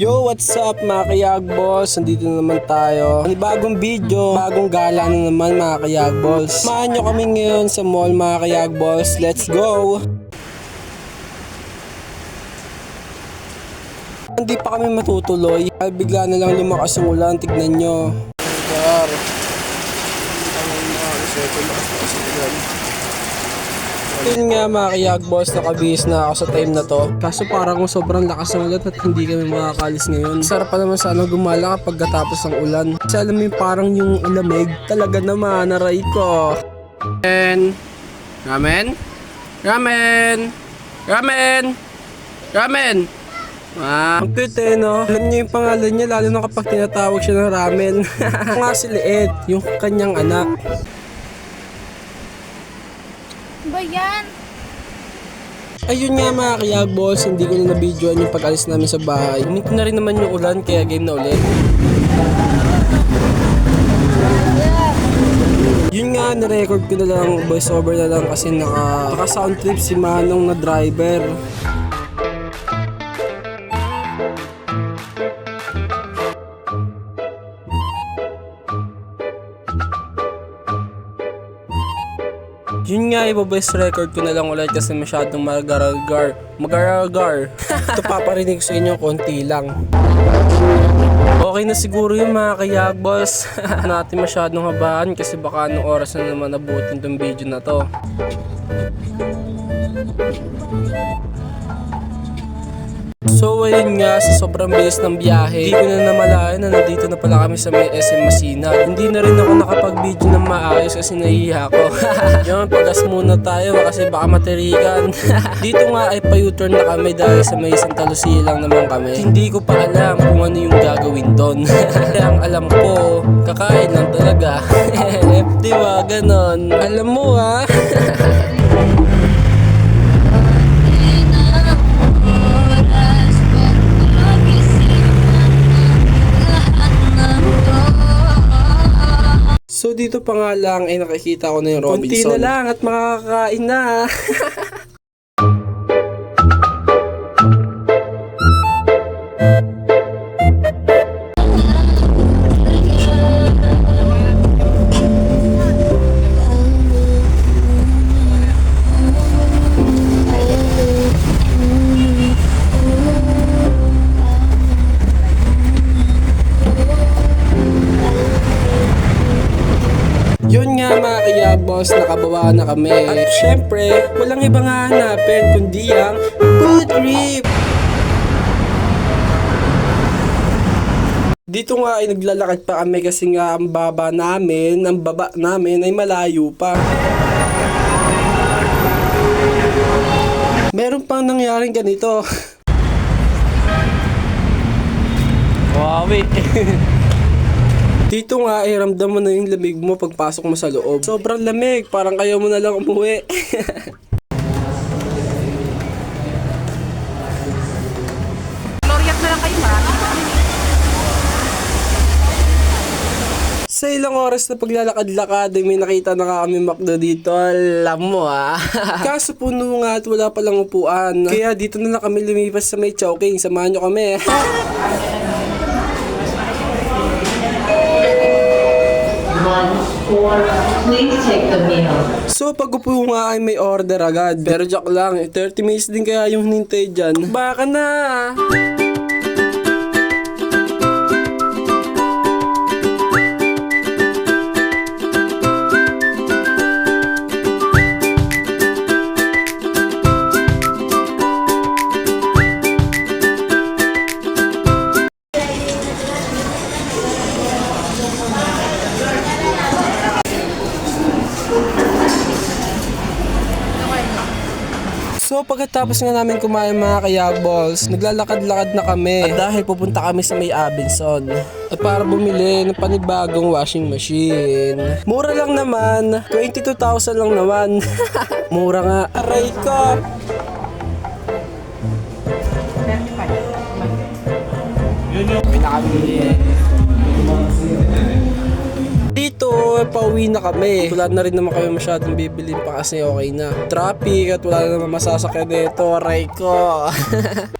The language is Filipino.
Yo, what's up mga kayagboss? Nandito na naman tayo. Ang bagong video, bagong gala na naman mga kayagboss. Samahan nyo kami ngayon sa mall mga kayagboss. Let's go! Hindi pa kami matutuloy. Ay, bigla na lang lumakas yung ulan. Tignan nyo. Gar. Yun nga mga kayagboss, nakabihis na ako sa time na to. Kaso parang sobrang lakas ng ulan at hindi kami makakalis ngayon. Sarap pa naman sana gumala kapag katapos ng ulan. Kasi alam mo parang yung lamig, talaga naman, naray ko. Ramen! Ramen? Ramen! Ramen! Ramen! Ah, ang cute eh, no? Alam niyo yung pangalan niya, lalo na kapag tinatawag siya ng ramen. Nga si Liet, yung kanyang anak. Ba yan? Ayun nga mga kayagboss, hindi ko na na-videoan yung pag-alis namin sa bahay. Humint na rin naman yung ulan, kaya game na ulit. Yun nga, na-record ko na lang, voice over na lang kasi naka, naka sound trip si Manong na driver. Yun nga, iba-voice record ko na lang ulit kasi masyadong magaragar. Magaragar. Ito paparinig sa inyo konti lang. Okay na siguro yung mga kayag, boss. natin masyadong habaan kasi baka anong oras na naman nabutin tong video na to. So ayun nga, sa sobrang bilis ng biyahe, hindi ko na namalayan na nandito na pala kami sa may SM Masina. Hindi na rin ako nakapag-video ng maayos kasi nahihiya ako. Yun, pagas muna tayo kasi baka matirikan. dito nga ay pa-U-turn na kami dahil sa may Santa Lucia lang naman kami. Hindi ko pa alam kung ano yung gagawin doon. Kaya ang alam ko, kakain lang talaga. Di ba, ganon. Alam mo ah. Dito pa nga lang ay nakikita ko na yung Robinson. Kunti na lang at makakakain na. nga mga kayabos, nakababa na kami. At syempre, walang ibang hahanapin kundi ang food trip. Dito nga ay naglalakad pa kami kasi nga ang baba namin, ang baba namin ay malayo pa. Meron pang nangyaring ganito. Wawi. Dito nga ay ramdam mo na yung lamig mo pagpasok mo sa loob. Sobrang lamig, parang kayo mo na lang umuwi. Loriat na lang kayo, marami. Sa ilang oras na paglalakad-lakad ay may nakita na kami McDo dito. Alam mo ah. Kaso puno nga at wala palang upuan. Kaya dito na lang kami lumipas sa may Chowking. Samahan nyo kami. Four, please take the meal. So pag upo nga ay may order agad. Pero joke lang, eh, 30 minutes din kaya yung hinintay dyan. Baka na. So pagkatapos nga namin kumain mga kayagballs, naglalakad-lakad na kami. At dahil pupunta kami sa may Abenson. At para bumili ng panibagong washing machine. Mura lang naman. 22,000 lang naman. Mura nga. Aray ko. May nakabili. Dito, pauwi na kami. Wala na rin naman kami masyadong bibili pa kasi okay na. Traffic at wala na naman masasakyan dito. Aray ko.